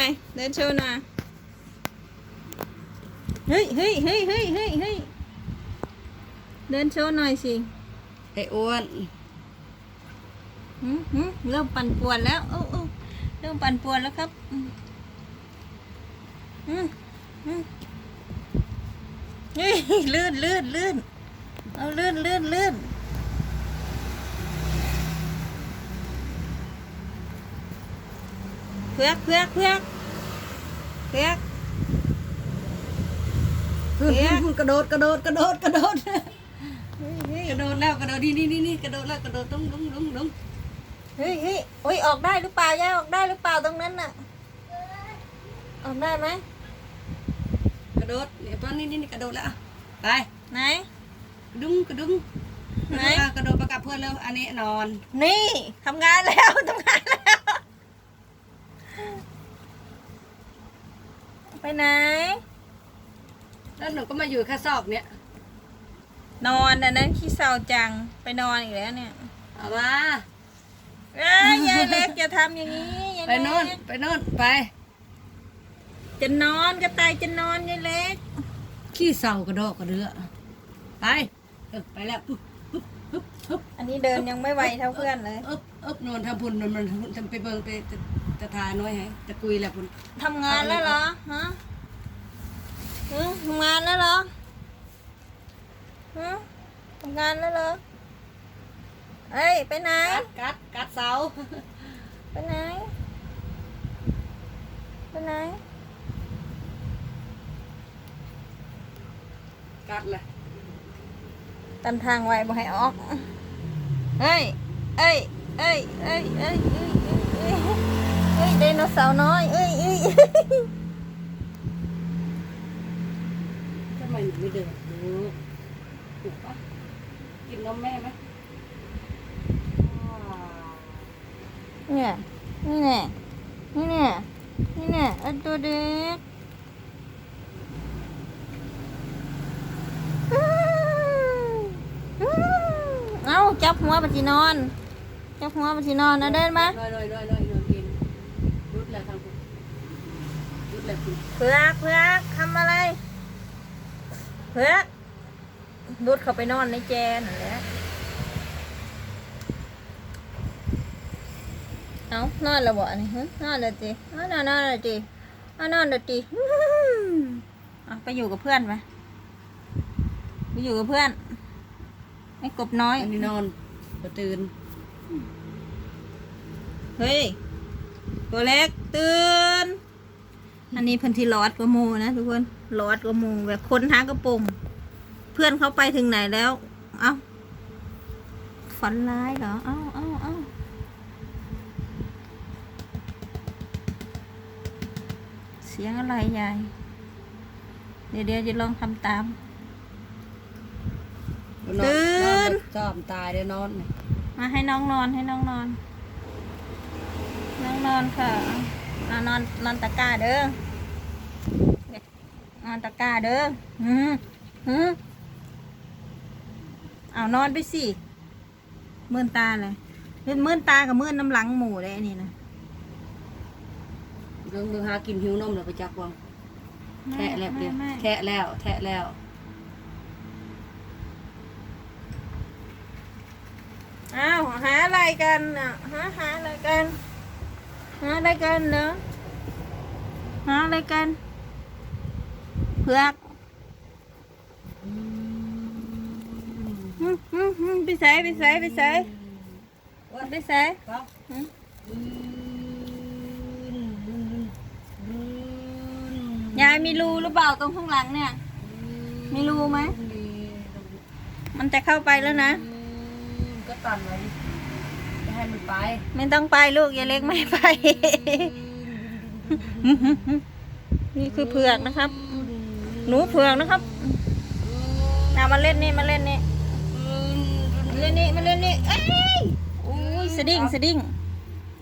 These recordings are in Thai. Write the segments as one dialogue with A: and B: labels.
A: น่อย เดินโชว์หน่อย เฮ้ยเฮ้ยเฮ้ยเฮ้ยเฮ้ยเฮ้ยเดินโชว์หน่อยสิ
B: ไอ้อ้วน
A: หืมหืมเริ่มปั่นป่วนแล้วโอ้โอ้เริ่มปั่นป่วนแล้วครับอืมอืมอืมเฮ้ยลื่นลื่นลื่นเอาลื่นลื่นลื่น พือกเพือกเพือกเพือก
B: ขึ้น
A: เอ๊ะ
B: ขึ้นขึ้นกระโดดกระโดดกระโดดกระโดด
A: เฮ้ยเฮ้ย
B: กระโดดแล้วกระโดดนี่นี่นี่นี่กระโดดแล้วกระโดดดุ้งดุ้งดุ้งดุ้ง
A: เฮ้ยเฮ้ยโอ้ยออกได้หรือเปล่ายายออกได้หรือเปล่าตรงนั้นน่ะออกได้ไหม
B: กระโดดเนี่ยตอนนี้นี่นี่กระโดดแล้วอะไป
A: ไหน
B: กระดุ้งกระดุ้ง
A: ไหน
B: อะกระโดดไปกับเพื่อนแล้วอันนี้นอน
A: นี่ทำงานแล้วทำงานแล้ว ไปไหน
B: แล้วหนูก็มาอยู่แค่ซอกเนี่ย
A: นอนอันนั้นขี้เศร้าจังไปนอนอีกแล้วเนี่ย
B: เอามา
A: เอ้ยยายเล็กอย่าทำอย่างนี้ยาย
B: ไป
A: เล็ก
B: โน่นไปโน่นไป
A: จะนอนก็ตายจะนอนยายเล็ก
B: ขี้เศร้ากระโดดกระเดือไปเออไปแล้วปึ๊บปึ๊บปึ๊บปึ๊บ
A: อันนี้เดินยังไม่ไวเท่าเพื่อนเลย
B: อึ๊บอึ๊บนอนทำพุ่นนอนมันทำไปเบิ่งไป จะจะทาน้อยให้จะกุยแหละพุ่น
A: ทำงานแล้วเหรอฮะฮะทำงานแล้วเหรอฮะทำงานแล้วเหรอเอ้ยไปไหน
B: กัดกัดกัดเสา
A: ไปไหนไปไหน
B: กัดเลย
A: ตันทางไว้บ่ให้ออกเฮ้ยเอ้ยเอ้ยเอ้ยเอ้ยเอ้ยเอ้ยเอ้ยเอ้ย ไดโนเสาร์น้อย เอ้ยเอ้ย
B: ทำไมหนูไม่เดินดูถูกปะกินนมแม่ไหม
A: เนี่ย นี่แน่นี่แน่นี่แน่ไอ้ตัวเด็กเอ้าจับหัวปฏินอน จับหัวปฏินอนนะเดินมา
B: ลอยลอยลอยลอยลอยกินรุดแล้วทางคุณ รุดแล้วคุณ
A: เพือกเพือกทำอะไรเพือกดูดเข้าไปนอนในแจนั่นแหละเอานอนแล้วบ่อันนี่ฮะนอนแล้วจีเอานอนนอนแล้วจีเอานอนแล้วจีอื้อหือเอาไปอยู่กับเพื่อนไปไปอยู่กับเพื่อนไอ้กบน้อย
B: อันนี้นอนก็ตื่น
A: เฮ้ย ตัวเล็กตื่น อันนี้เพิ่นที่ลอดกว่าหมูนะทุกคนลอดกว่าหมูแบบคนหากระโปรงเพื่อนเขาไปถึงไหนแล้ว เอ้าฝันร้ายเหรอ เอ้าเอ้าเอ้าเสียงอะไรยาย เดี๋ยวเดี๋ยวจะลองทำตาม
B: นอน
A: ตื่น
B: นอนจอมตายเลยนอนเนี่ย
A: มาให้น้องนอนให้น้องนอน น้องนอนค่ะ อะนอนนอนตะกร้าเด้อนอนตะกร้าเด้อหืมหืมเอานอนไปสิมื่นตาเลยเห็นมื่นตากับมื่นน้ำหลังหมูเลยอันนี่นะ
B: เรื่องเรื่องหากินหิวนมเลยไปจักวังแทะแล้วเดียว
A: ไม่ไม่
B: แทะแล้ว แทะแล้ว
A: อ้าวหาอะไรกันอะหาหาอะไรกัน หาอะไรกันเนอะหาอะไรกัน เผือกอืมอืมอืมไปใส่ไปใส่ไปใส่ไปใส่ยายมีรูหรือเปล่าตรงข้างหลังเนี่ย มีรูไหม มันจะเข้าไปแล้วนะ
B: ก็ตันไว้ ให้มันไป
A: ไม่ต้องไปลูกอย่าเล็กไม่ไป นี่คือเผือกนะครับ หนูเผือกนะครับนามาเล่นนี่มาเล่นนี่มาเล่นนี่มาเล่นนี่เอ้ยอุ้ยสะดิ้งสะดิ้ง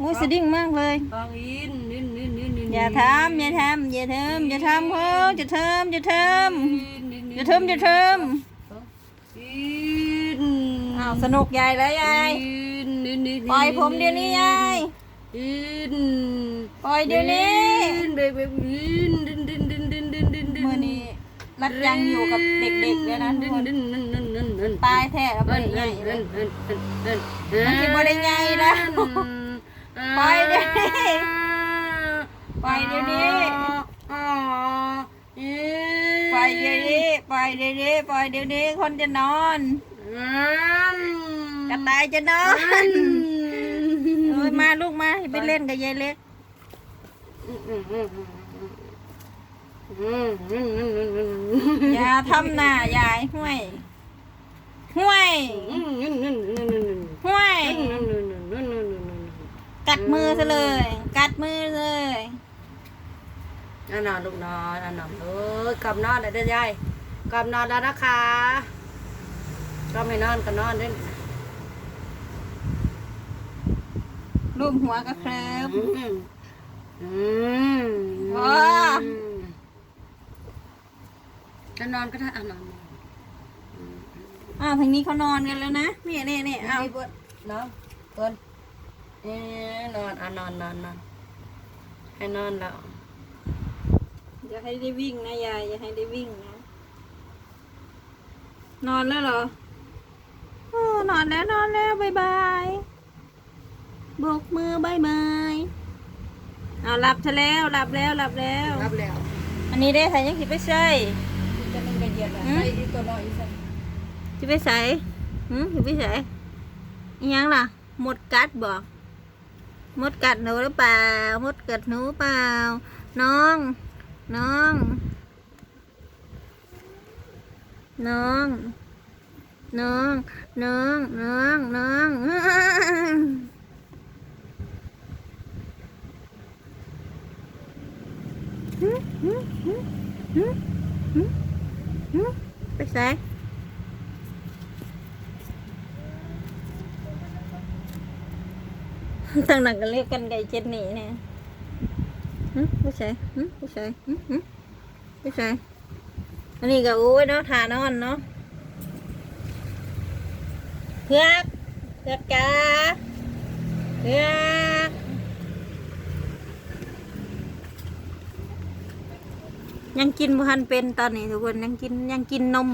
A: อุ้ยสะดิ้งมากเลย
B: บางอินนินนินนินนิน
A: อย่าทำอย่าทำอย่าทำอย่าทำเขาอย่าทำอย่าทำอย่าทำอย่าท
B: อินำ
A: อ้าวสนุกใหญ่แล้วยาย
B: อินนินนิน
A: ปล่อยผมเดี๋ยวนี้ยาย
B: อิน
A: ปล่อยเดี๋ยวนี้
B: อินเด็กแบบดินดินดินดินดินดินดินดิน
A: มือนี้รัดยังอยู่กับเด็กๆเลยนะทุกคน
B: ดินดินดินดินดิน
A: ตายแท้แล้ว
B: เอิ
A: บ่
B: น
A: ได้
B: เอิ
A: ใหญ่
B: น
A: เล
B: เอิ
A: ย
B: นเอินเอินเอิน
A: มันสิบ่ได้ใหญ่แล้วปล่อยเดี๋ยวนี้ปล่อยเดี๋ยวนี้
B: อ๋อเอ๊ะ
A: ปล่อยเดี๋ยวนี้ปล่อยเดี๋ยวนี้ปล่อยเดี๋ยวนี้คนจะนอน
B: อืม
A: กระต่ายจะนอนเอ้ยมาลูกมาไปเล่นกับยายเล็กอย่าทำหน้ายายห้วย ห้วย ห้วย กัดมือซะเลย กัดมือเลย
B: นั่นน่ะลูกนอนนั่นน่ะเอ้ยกลับนอนแล้วเด้อยายกลับนอนแล้วนะคะก็ไม่นอนก็นอนเด้อ
A: รูปหัวกระเคลิบ
B: อืมอืม
A: ว้า
B: จะนอนก็ได้อะนอน
A: อ้าวทางนี้เขานอนกันแล้วนะเนี่ยเนี่ยเนี่ยเอา
B: เปิดนอนเปิดเอ๊ะนอนอะนอนนอนนอนให้นอนแล้ว
A: อย่าให้ได้วิ่งนะยายอย่าให้ได้วิ่งนะ นอนแล้วเหรอโอ้นอนแล้วนอนแล้วบายบายโบกมือบายบายเอาหลับซะแล้วหลับแล้วหลับแล้ว
B: รับแล้ว
A: อันนี้ได้ใส่ยังสิไปใส่
B: จะมันกระเยียดอะ
A: อืม
B: ใส่อีกตัวน้อยอีกสัก
A: สิไปใส่หืมสิไปใส่อิหยังล่ะ หมดกัดบอก มดกัดหนูหรือเปล่า มดกัดหนูเปล่า น้อง น้อง น้อง น้อง น้อง น้อง น้อง ไปใส่ทางนั้นก็เรียกกันไก่เจ็ดหนีเนี่ยหึไปใส่หึไปใส่หึหึไปใส่อันนี้ก็โอ้ยเนาะทานอนเนาะเพือกเพือกจ้าเพือกยังกินบุหันเป็นตอนนี้ทุกคนยังกินยังกินนม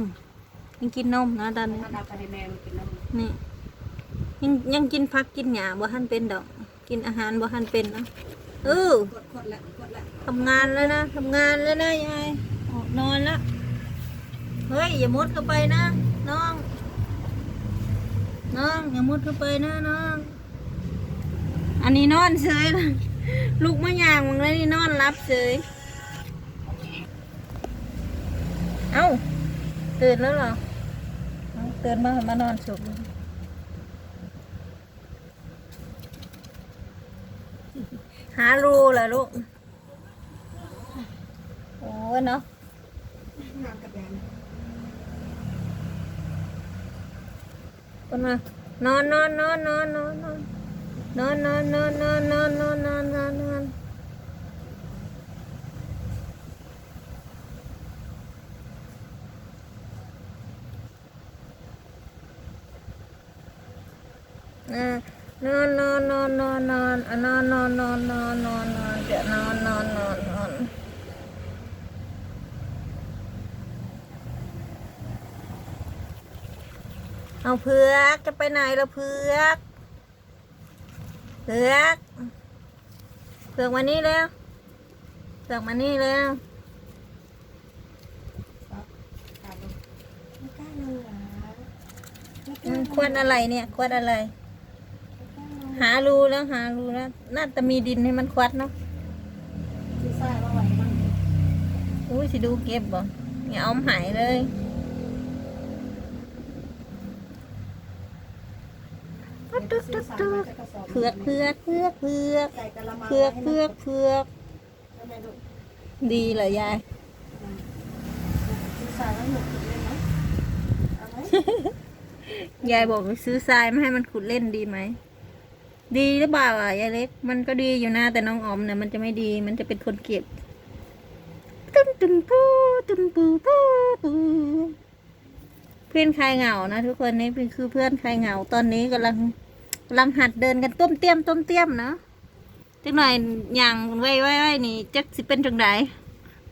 A: ยังกินนมนะตอนนี้
B: มันเอาไปให้แม่มันกินน้ำ
A: นี่ยังยังกินพักกินหยาบ่ทันเป็นดอก กินอาหารบ่ทันเป็นนะเออก
B: ดกดละกดละ
A: ทำงานแล้วนะทำงานแล้วนะยายออกนอนแล้วเฮ้ยอย่ามุดเข้าไปนะน้อง น้องอย่ามุดเข้าไปนะน้อง อันนี้นอนเฉยนะลูกมะยางมึงเลยนี่นอนรับเฉยเอ้าตื่นแล้วเหรอเอ้าตื่นมา มานอนสุกเลย หารูเหรอลูก โอ้เนาะคนมานอนนอนนอนนอนนอนนอนนอนนอนนอนนอนนอนนอนนอนนอนนอนอ่า นอนนอนนอนนอนนอนอะนอนนอนนอนนอนนอนนอนจะนอนนอนนอนนอนเอาเผือกจะไปไหนละเผือกเผือกเผือกมานี่แล้วเผือกมานี่แล้วอืมควรอะไรเนี่ยควรอะไร หารูแล้วหารูแล้ว น่าจะมีดินให้มันควัดเนาะ
B: ที่ใส่มาไหวมัน
A: อุ้ยสิดูเก็บบ่อย่าเอาหายเลยปั๊ดตุ๊ดตุ๊ดตุ๊ดเผือกเผือกเผือกเผือก
B: ใส่กะละมัง
A: เผือกเผือกเผือก
B: ให้แม่ดู
A: ดีเหรอยาย
B: ที่ใส่แล้วหนุกเลยนะเอาไหม
A: ยายบอกไปซื้อทรายมาให้มันขุดเล่นดีไหม ดีหรือเปล่าอะยายเล็ก มันก็ดีอยู่นะแต่น้องออมเนี่ยมันจะไม่ดี มันจะเป็นคนเก็บตึ้มตึ้มปูตึ้มปูปูปูเพื่อนใคลายเหงานะ ทุกคนนี่คือเพื่อนใคลายเหงาตอนนี้กำลังกำลังหัดเดินกันต้มเตี้ยมต้มเตี้ยมเนาะจักหน่อยย่างไว้ไว้ไว้นี่จักสิเป็นจังได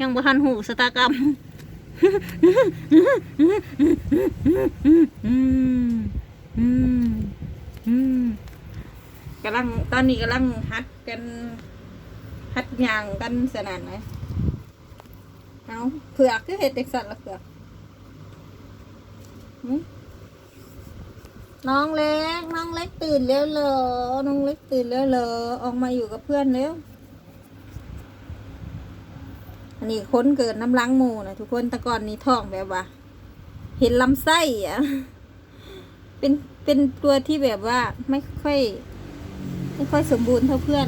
A: ยังบ่ทันหูสตากรรมอืมอืมอืม กำลังตอนนี้กำลังฮัดกันฮัดยางกันสนั่นเลยเอาเผือกคือเห็ดเด็กสัตว์ละเผือกน้องเล็ก น้องเล็กตื่นแล้วเหรอน้องเล็กตื่นแล้วเหรอออกมาอยู่กับเพื่อนแล้วอันนี้ค้นเกิดน้ำล้างหมูนะทุกคนต่ก่อนนี้ท้องแบบว่า เห็นลำไส้อะเป็นเป็นตัวที่แบบว่าไม่ค่อย ไม่ค่อยสมบูรณ์เท่าเพื่อน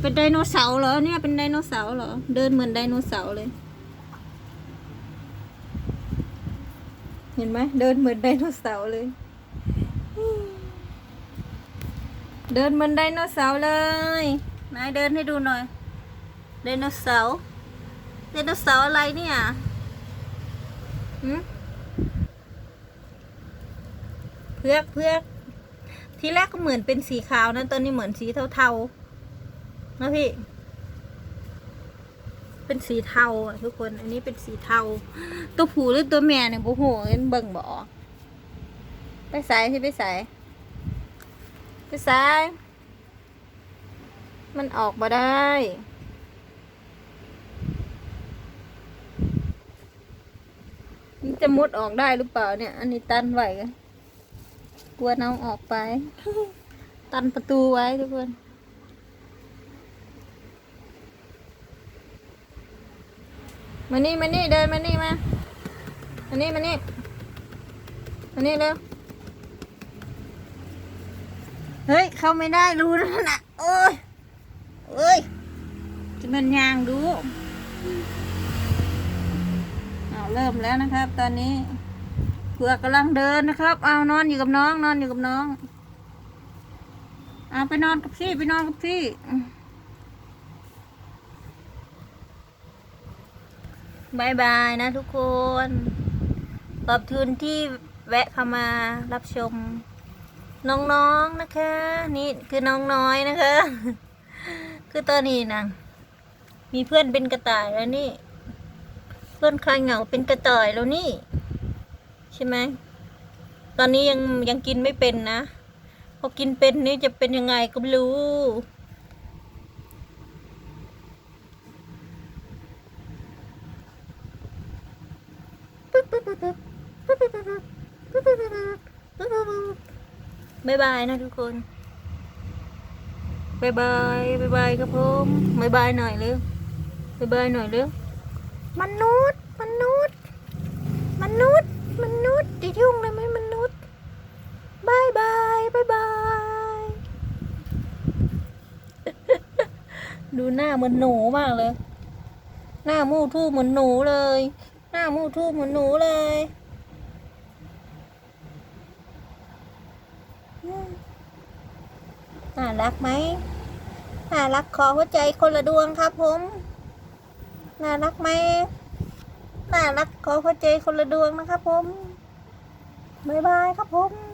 A: เป็นไดโนเสาร์เหรอเนี่ยเป็นไดโนเสาร์เหรอ เดินเหมือนไดโนเสาร์เลย เห็นไหมเดินเหมือนไดโนเสาร์เลย เดินเหมือนไดโนเสาร์เลยนายเดินให้ดูหน่อยไดโนเสาร์ไดโนเสาร์อะไรเนี่ยหืมเพือกเพือก ทีแรกก็เหมือนเป็นสีขาวนะตอนนี้เหมือนสีเทาๆนะพี่ เป็นสีเทาอะทุกคน อันนี้เป็นสีเทา ตัวผู้หรือตัวแม่เนี่ยโอ้โหเอ็นเบิ่งบออกไปใส่ที่ไปใส่ไปใส่มันออกมาได้มันจะมุดออกได้หรือเปล่าเนี่ย อันนี้ตันไหวกัน กลัวน้องออกไป ตันประตูไว้ทุกคนมานี่มานี่เดินมานี่มามานี่มานี่มานี่เร็วเฮ้ย เข้าไม่ได้รู้แล้วนะโอ้ยเอ้ยจะมันยางดูเอาเริ่มแล้วนะครับ ตอนนี้ เผือกกำลังเดินนะครับ เอานอนอยู่กับน้อง นอนอยู่กับน้อง เอาไปนอนกับพี่ไปนอนกับพี่บายบายนะทุกคนขอบคุณที่แวะเข้ามารับชม น้องๆนะคะ นี่คือน้องน้อยนะคะ คือตอนนี้นะมีเพื่อนเป็นกระต่ายแล้วนี่ เพื่อนคลายเหงาเป็นกระต่ายแล้วนี่ ใช่ไหมตอนนี้ยังยังกินไม่เป็นนะ พอกินเป็นนี่จะเป็นยังไงก็ไม่รู้บายบายนะทุกคนบายบายบายบายครับผมบายบายหน่อยเร็วบายบายหน่อยเร็วมนุษย์ มนุษย์ มนุษย์มนุษย์ จะยุ่งเลยไหมมนุษย์บายบายบายบาย ดูหน้าเหมือนหนูมากเลย หน้ามูทู่เหมือนหนูเลย หน้ามูทู่เหมือนหนูเลยน่ารักไหมน่ารักขอหัวใจคนละดวงครับผม น่ารักไหมน่ารักขอหัวใจคนละดวงนะครับผม บ๊ายบายครับผม